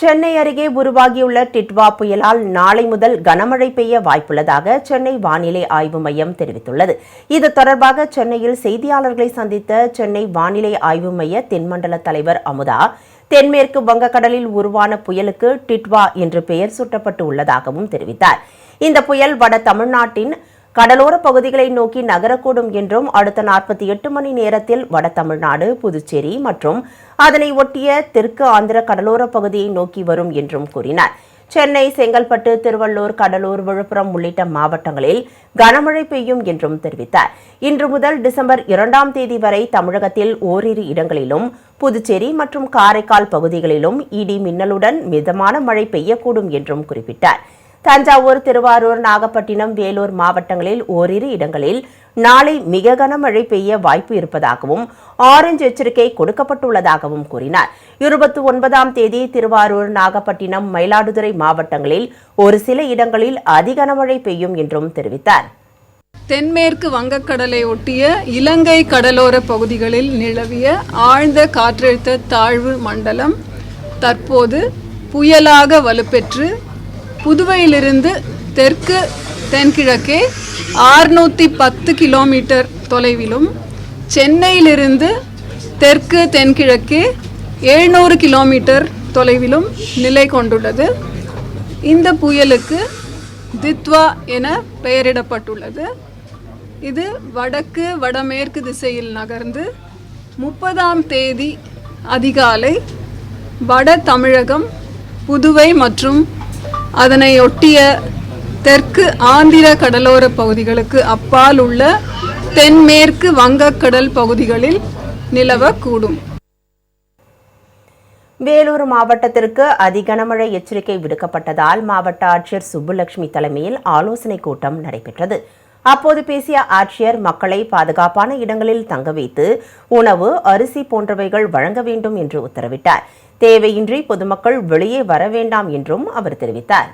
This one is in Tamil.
சென்னை அருகே உருவாகியுள்ள டிட்வா புயலால் நாளை முதல் கனமழை பெய்ய வாய்ப்புள்ளதாக சென்னை வானிலை ஆய்வு மையம் தெரிவித்துள்ளது. இது தொடர்பாக சென்னையில் செய்தியாளர்களை சந்தித்த சென்னை வானிலை ஆய்வு மைய தென்மண்டல தலைவர் அமுதா தென்மேற்கு வங்கக்கடலில் உருவான புயலுக்கு டிட்வா என்று பெயர் சூட்டப்பட்டு உள்ளதாகவும் தெரிவித்தார். இந்த புயல் வட தமிழ்நாட்டின் கடலோர பகுதிகளை நோக்கி நகரக்கூடும் என்றும் அடுத்த நாற்பத்தி எட்டு மணி நேரத்தில் வட தமிழ்நாடு புதுச்சேரி மற்றும் அதனை ஒட்டிய தெற்கு ஆந்திர கடலோர பகுதியை நோக்கி வரும் என்றும் கூறினார். சென்னை செங்கல்பட்டு திருவள்ளூர் கடலூர் விழுப்புரம் உள்ளிட்ட மாவட்டங்களில் கனமழை பெய்யும் என்றும் தெரிவித்தார். இன்று முதல் டிசம்பர் இரண்டாம் தேதி வரை தமிழகத்தில் ஓரிரு இடங்களிலும் புதுச்சேரி மற்றும் காரைக்கால் பகுதிகளிலும் இடி மின்னலுடன் மிதமான மழை பெய்யக்கூடும் என்றும் குறிப்பிட்டார். தஞ்சாவூர் திருவாரூர் நாகப்பட்டினம் வேலூர் மாவட்டங்களில் ஓரிரு இடங்களில் நாளை மிக கனமழை பெய்ய வாய்ப்பு இருப்பதாகவும் ஆரஞ்சு எச்சரிக்கை கொடுக்கப்பட்டுள்ளதாகவும் கூறினார். இருபத்தி ஒன்பதாம் தேதி திருவாரூர் நாகப்பட்டினம் மயிலாடுதுறை மாவட்டங்களில் ஒரு சில இடங்களில் அதிகனமழை பெய்யும் என்றும் தெரிவித்தார். தென்மேற்கு வங்கக்கடலை ஒட்டிய இலங்கை கடலோர பகுதிகளில் நிலவிய ஆழ்ந்த காற்றழுத்த தாழ்வு மண்டலம் தற்போது புயலாக வலுப்பெற்று புதுவையிலிருந்து தெற்கு தென்கிழக்கே ஆறுநூற்றி பத்து கிலோமீட்டர் தொலைவிலும் சென்னையிலிருந்து தெற்கு தென்கிழக்கே எழுநூறு கிலோமீட்டர் தொலைவிலும் நிலை கொண்டுள்ளது. இந்த புயலுக்கு தித்வா என பெயரிடப்பட்டுள்ளது. இது வடக்கு வடமேற்கு திசையில் நகர்ந்து முப்பதாம் தேதி அதிகாலை வட தமிழகம் புதுவை மற்றும் அதனை ஒட்டிய தெற்கு ஆந்திர கடலோர பகுதிகளுக்கு அப்பால் உள்ள தென்மேற்கு வங்கக்கடல் பகுதிகளில் நிலவக்கூடும். வேலூர் மாவட்டத்திற்கு அதிகனமழை எச்சரிக்கை விடுக்கப்பட்டதால் மாவட்ட ஆட்சியர் சுப்புலட்சுமி தலைமையில் ஆலோசனைக் கூட்டம் நடைபெற்றது. அப்போது பேசிய ஆட்சியர் மக்களை பாதுகாப்பான இடங்களில் தங்க வைத்து உணவு அரிசி போன்றவைகள் வழங்க வேண்டும் என்று உத்தரவிட்டார். தேவையின்றி பொதுமக்கள் வெளியே வர வேண்டாம் என்றும் அவர் தெரிவித்தார்.